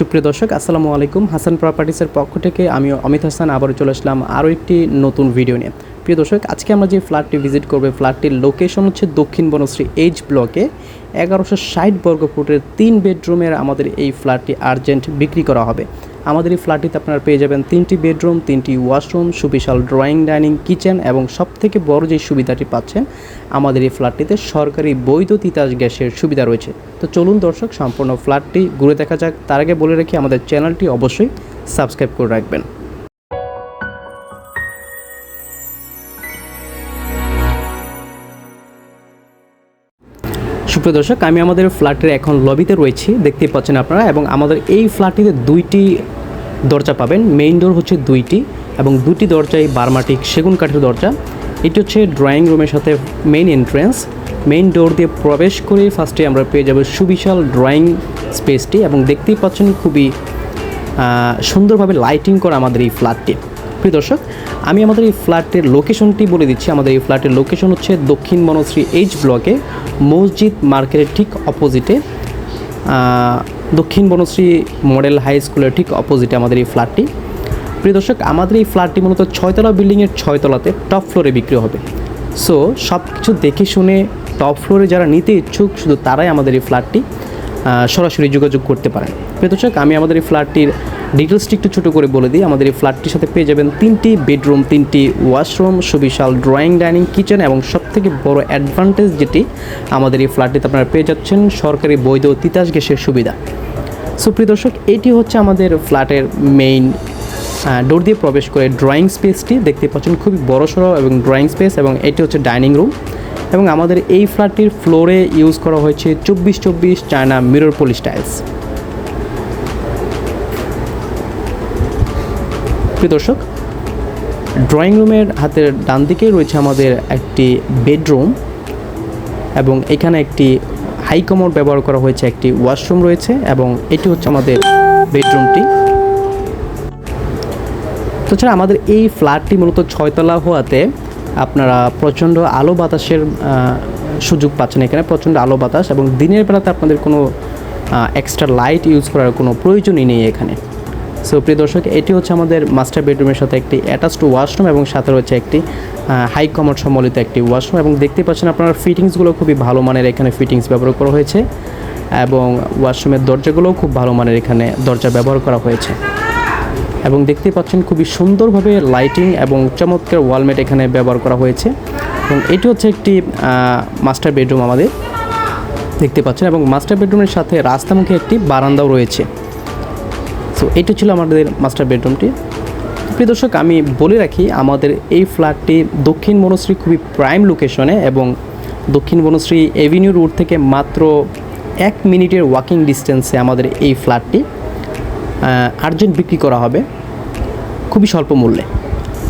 সুপ্রিয় দর্শক, আসসালামু আলাইকুম। হাসান প্রপার্টিসের পক্ষ থেকে আমি অমিত হাসান আবারও চলে আসলাম আরও একটি নতুন ভিডিও নিয়ে। প্রিয় দর্শক, আজকে আমরা যে ফ্ল্যাটটি ভিজিট করবে ফ্ল্যাটটির লোকেশন হচ্ছে দক্ষিণ বনশ্রী এইচ ব্লকে এগারোশো ষাট বর্গ ফুটের তিন বেডরুমের আমাদের এই ফ্ল্যাটটি আর্জেন্ট বিক্রি করা হবে। আমাদের এই ফ্ল্যাটটিতে আপনারা পেয়ে যাবেন তিনটি বেডরুম, তিনটি ওয়াশরুম, সুবিশাল ড্রয়িং, ডাইনিং, কিচেন এবং সব থেকে বড় যে সুবিধাটি পাচ্ছেন, আমাদের এই ফ্ল্যাটটিতে সরকারি বৈধ তিতাস গ্যাসের সুবিধা রয়েছে। তো চলুন দর্শক, সম্পূর্ণ ফ্ল্যাটটি ঘুরে দেখা যাক। তার আগে বলে রাখি, আমাদের চ্যানেলটি অবশ্যই সাবস্ক্রাইব করে রাখবেন। সুপ্রিয় দর্শক, আমি আমাদের ফ্ল্যাটের এখন লবিতে রয়েছি, দেখতে পাচ্ছেন আপনারা, এবং আমাদের এই ফ্ল্যাটটিতে দুইটি দরজা পাবেন। মেইন ডোর হচ্ছে দুইটি, এবং দুটি দরজাই বারমাটিক সেগুন কাঠের দরজা। এটি হচ্ছে ড্রয়িং রুমের সাথে মেইন এন্ট্রেন্স মেইন ডোর দিয়ে প্রবেশ করে ফার্স্টে আমরা পেয়ে যাব সুবিশাল ড্রয়িং স্পেসটি এবং দেখতেই পাচ্ছেন খুবই সুন্দরভাবে লাইটিং করা আমাদের এই ফ্ল্যাটটি প্রিয় দর্শক, আমি আমাদের এই ফ্ল্যাটের লোকেশনটি বলে দিচ্ছি। আমাদের এই ফ্ল্যাটের লোকেশন হচ্ছে দক্ষিণ বনশ্রী এইচ ব্লকে, মসজিদ মার্কেটের ঠিক অপোজিটে। দক্ষিণ বনশ্রী মডেল হাই স্কুলের ঠিক অপোজিটে আমাদের এই ফ্ল্যাটটি। প্রিয় দর্শক, আমাদের এই ফ্ল্যাটটি মূলত ছয়তলা বিল্ডিংয়ের ছয়তলাতে টপ ফ্লোরে বিক্রি হবে। সো সব কিছু দেখে শুনে টপ ফ্লোরে যারা নিতে ইচ্ছুক, শুধু তারাই আমাদের এই ফ্ল্যাটটি। সরাসরি যোগাযোগ করতে পারেন। দর্শক আমি আমাদের এই ফ্ল্যাটটির ডিটেলসটি একটু ছোটো করে বলে দিই। আমাদের এই ফ্ল্যাটটির সাথে পেয়ে যাবেন তিনটি বেডরুম, তিনটি ওয়াশরুম, সুবিশাল ড্রয়িং, ডাইনিং, কিচেন এবং সবথেকে বড় অ্যাডভান্টেজ যেটি আমাদের এই ফ্ল্যাটটিতে আপনারা পেয়ে যাচ্ছেন, সরকারি বৈধ তিতাস গ্যাসের সুবিধা। সুপ্রিয় দর্শক এটি হচ্ছে আমাদের ফ্ল্যাটের মেইন ডোর দিয়ে প্রবেশ করে ড্রয়িং স্পেসটি দেখতে পাচ্ছেন খুবই বড়সড় এবং ড্রয়িং স্পেস এবং এটি হচ্ছে ডাইনিং রুম এবং আমাদের এই ফ্ল্যাটটির ফ্লোরে ইউজ করা হয়েছে চব্বিশ চব্বিশ চায়না মিরর পলি টাইলস। প্রিয় দর্শক, ড্রয়িং রুমের হাতের ডান দিকে রয়েছে আমাদের একটি বেডরুম এবং এখানে একটি হাই কমোড ব্যবহার করা হয়েছে, একটি ওয়াশরুম রয়েছে এবং এটি হচ্ছে আমাদের বেডরুমটি। তাছাড়া আমাদের এই ফ্ল্যাটটি মূলত ছয়তলা হওয়াতে আপনারা প্রচণ্ড আলো বাতাসের সুযোগ পাচ্ছেন এখানে, প্রচণ্ড আলো বাতাস এবং দিনের বেলাতে আপনাদের কোনো এক্সট্রা লাইট ইউজ করার কোনো প্রয়োজনই নেই এখানে। সো প্রিয় দর্শক, এটি হচ্ছে আমাদের মাস্টার বেডরুমের সাথে একটি অ্যাটাচড ওয়াশরুম এবং সাথে রয়েছে একটি হাই কমোড সম্বলিত একটি ওয়াশরুম এবং দেখতে পাচ্ছেন আপনার ফিটিংসগুলো খুবই ভালো মানের এখানে ফিটিংস ব্যবহার করা হয়েছে এবং ওয়াশরুমের দরজাগুলোও খুব ভালো মানের এখানে দরজা ব্যবহার করা হয়েছে। এবং দেখতে পাচ্ছেন খুবই সুন্দরভাবে লাইটিং এবং চমৎকার ওয়ালমেট এখানে ব্যবহার করা হয়েছে। এবং এটি হচ্ছে একটি মাস্টার বেডরুম আমাদের। দেখতে পাচ্ছেন এবং মাস্টার বেডরুমের সাথে রাস্তামুখে একটি বারান্দাও রয়েছে। সো এটি ছিল আমাদের মাস্টার বেডরুমটি প্রিয় দর্শক, আমি বলে রাখি, আমাদের এই ফ্ল্যাটটি দক্ষিণ বনশ্রী খুবই প্রাইম লোকেশনে এবং দক্ষিণ বনশ্রী এভিনিউ রোড থেকে মাত্র এক মিনিটের ওয়াকিং ডিস্টেন্সে আমাদের এই ফ্ল্যাটটি আর্জেন্ট বিক্রি করা হবে খুবই স্বল্প মূল্যে।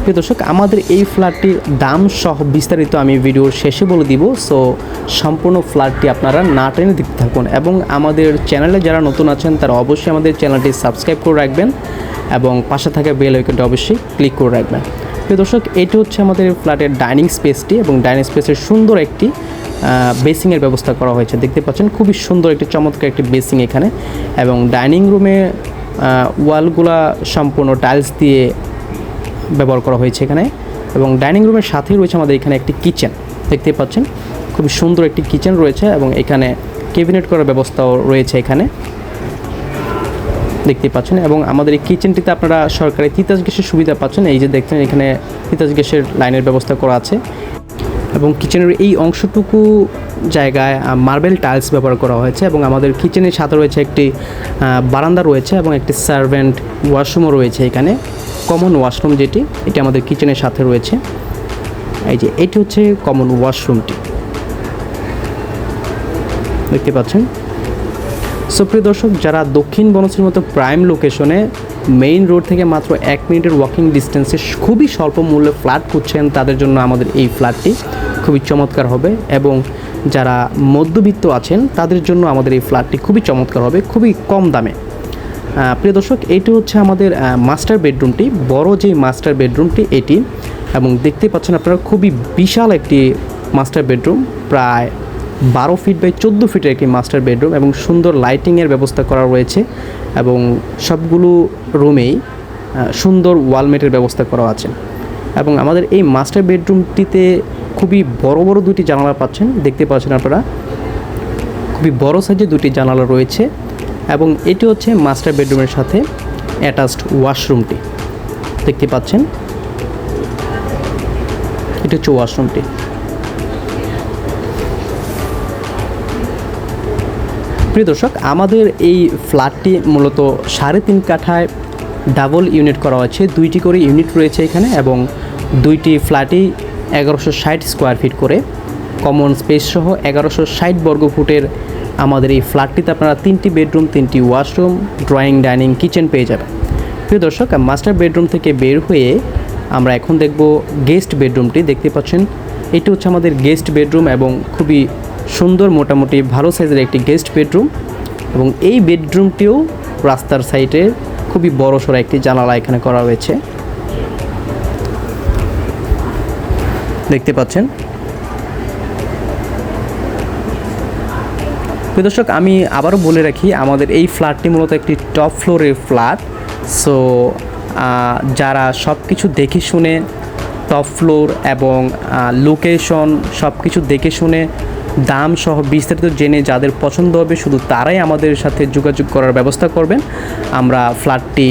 প্রিয় দর্শক, আমাদের এই ফ্ল্যাটটির দাম সহ বিস্তারিত আমি ভিডিওর শেষে বলে দিব, সো সম্পূর্ণ ফ্ল্যাটটি আপনারা না টেনে দেখতে থাকুন এবং আমাদের চ্যানেলে যারা নতুন আছেন, তারা অবশ্যই আমাদের চ্যানেলটি সাবস্ক্রাইব করে রাখবেন এবং পাশে থাকা বেল আইকনটি অবশ্যই ক্লিক করে রাখবেন। প্রিয় দর্শক, এটি হচ্ছে আমাদের ফ্ল্যাটের ডাইনিং স্পেসটি এবং ডাইনিং স্পেসের সুন্দর একটি বেসিংয়ের ব্যবস্থা করা হয়েছে। দেখতে পাচ্ছেন, খুবই সুন্দর একটি চমৎকার একটি বেসিং এখানে এবং ডাইনিং রুমে ওয়ালগুলা সম্পূর্ণ টাইলস দিয়ে ব্যবহার করা হয়েছে এখানে। এবং ডাইনিং রুমের সাথেই রয়েছে আমাদের এখানে একটি কিচেন। দেখতে পাচ্ছেন খুবই সুন্দর একটি কিচেন রয়েছে এবং এখানে ক্যাবিনেট করার ব্যবস্থাও রয়েছে এখানে। দেখতে পাচ্ছেন, এবং আমাদের এই কিচেনটিতে আপনারা সরকারি তিতাস গ্যাসের সুবিধা পাচ্ছেন। এই যে দেখছেন, এখানে তিতাস গ্যাসের লাইনের ব্যবস্থা করা আছে। এবং কিচেনের এই অংশটুকু জায়গায় মার্বেল টাইলস ব্যবহার করা হয়েছে এবং আমাদের কিচেনের সাথে রয়েছে একটি বারান্দা রয়েছে এবং একটি সার্ভেন্ট ওয়াশরুমও রয়েছে এখানে। কমন ওয়াশরুম যেটি, এটি আমাদের কিচেনের সাথে রয়েছে। এই যে, এটি হচ্ছে কমন ওয়াশরুমটি দেখতে পাচ্ছেন? সুপ্রিয় দর্শক, যারা দক্ষিণ বনশ্রীর মতো প্রাইম লোকেশনে মেইন রোড থেকে মাত্র এক মিনিটের ওয়াকিং ডিস্টেন্সে খুবই স্বল্প মূল্যে ফ্ল্যাট খুঁজছেন, তাদের জন্য আমাদের এই ফ্ল্যাটটি খুবই চমৎকার হবে এবং যারা মধ্যবিত্ত আছেন, তাদের জন্য আমাদের এই ফ্ল্যাটটি খুবই চমৎকার হবে, খুবই কম দামে। প্রিয় দর্শক, এটি হচ্ছে আমাদের মাস্টার বেডরুমটি বড় যে মাস্টার বেডরুমটি এটি এবং দেখতে পাচ্ছেন আপনারা খুবই বিশাল একটি মাস্টার বেডরুম প্রায় বারো ফিট বাই চোদ্দ ফিটের একটি মাস্টার বেডরুম এবং সুন্দর লাইটিংয়ের ব্যবস্থা করা রয়েছে এবং সবগুলো রুমেই সুন্দর ওয়ালমেটের ব্যবস্থা করা আছে। এবং আমাদের এই মাস্টার বেডরুমটিতে খুবই বড় বড় দুটি জানালা পাচ্ছেন, দেখতে পাচ্ছেন আপনারা। খুবই বড় সাইজে দুটি জানালা রয়েছে এবং এটি হচ্ছে মাস্টার বেডরুমের সাথে অ্যাটাচড ওয়াশরুমটি দেখতে পাচ্ছেন? এটা হচ্ছে ওয়াশরুমটি প্রিয় দর্শক, আমাদের এই ফ্ল্যাটটি মূলত সাড়ে তিন কাঠায় ডাবল ইউনিট করা হয়েছে। দুইটি করে ইউনিট রয়েছে এখানে এবং দুইটি ফ্ল্যাটই এগারোশো ষাট স্কোয়ার ফিট করে। কমন স্পেস সহ এগারোশো ষাট বর্গ ফুটের আমাদের এই ফ্ল্যাটটিতে আপনারা তিনটি বেডরুম তিনটি ওয়াশরুম ড্রয়িং ডাইনিং কিচেন পেয়ে যাবেন। প্রিয় দর্শক মাস্টার বেডরুম থেকে বের হয়ে আমরা এখন দেখব গেস্ট বেডরুমটি দেখতে পাচ্ছেন, এটি হচ্ছে আমাদের গেস্ট বেডরুম এবং খুবই সুন্দর মোটামুটি ভালো সাইজের একটি গেস্ট বেডরুম এবং এই বেডরুমটিও রাস্তার সাইডে খুবই বড় সড়ো একটি জানালা এখানে করা হয়েছে। দেখতে পাচ্ছেন? দর্শক, আমি আবারও বলে রাখি, আমাদের এই ফ্ল্যাটটি মূলত একটি টপ ফ্লোরের ফ্ল্যাট। সো যারা সব কিছু দেখে শুনে, টপ ফ্লোর এবং লোকেশন সব কিছু দেখে শুনে দাম সহ বিস্তারিত জেনে যাদের পছন্দ হবে শুধু তারাই আমাদের সাথে যোগাযোগ করার ব্যবস্থা করবেন। আমরা ফ্ল্যাটটি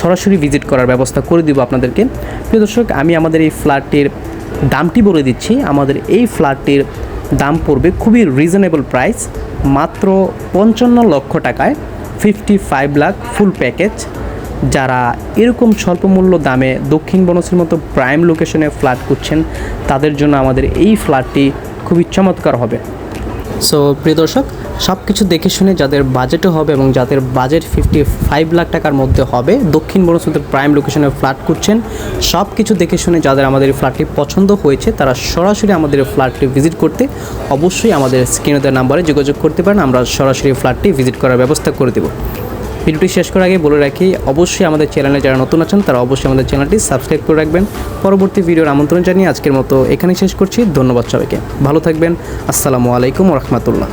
সরাসরি ভিজিট করার ব্যবস্থা করে দিব আপনাদেরকে। প্রিয় দর্শক, আমি আমাদের এই ফ্ল্যাটটির দামটি বলে দিচ্ছি। আমাদের এই ফ্ল্যাটটির দাম পড়বে খুবই রিজনেবল প্রাইস মাত্র পঞ্চান্ন লক্ষ টাকায় fifty five lakh full package যারা এরকম স্বল্পমূল্য দামে দক্ষিণ বনশ্রীর মতো প্রাইম লোকেশনে ফ্ল্যাট করছেন তাদের জন্য আমাদের এই ফ্ল্যাটটি খুবই চমৎকার হবে। সো প্রিয় দর্শক সব কিছু দেখে শুনে যাদের বাজেটও হবে এবং যাদের বাজেট ফিফটি ফাইভ লাখ টাকার মধ্যে হবে, দক্ষিণ বনশ্রীতে প্রাইম লোকেশনে ফ্ল্যাট করছেন সব কিছু দেখে শুনে যাদের আমাদের এই ফ্ল্যাটটি পছন্দ হয়েছে, তারা সরাসরি আমাদের ফ্ল্যাটটি ভিজিট করতে অবশ্যই আমাদের স্ক্রিনে দেওয়া নাম্বারে যোগাযোগ করতে পারেন। আমরা সরাসরি ফ্ল্যাটটি ভিজিট করার ব্যবস্থা করে দেবো। ভিডিওটি শেষ করার আগে বলে রাখি, অবশ্যই আমাদের চ্যানেলে যারা নতুন আছেন, তারা অবশ্যই আমাদের চ্যানেলটি সাবস্ক্রাইব করে রাখবেন। পরবর্তী ভিডিওর আমন্ত্রণ জানিয়ে আজকের মতো এখানেই শেষ করছি। ধন্যবাদ সবাইকে। ভালো থাকবেন। আসসালামু আলাইকুম রহমতুল্লাহ।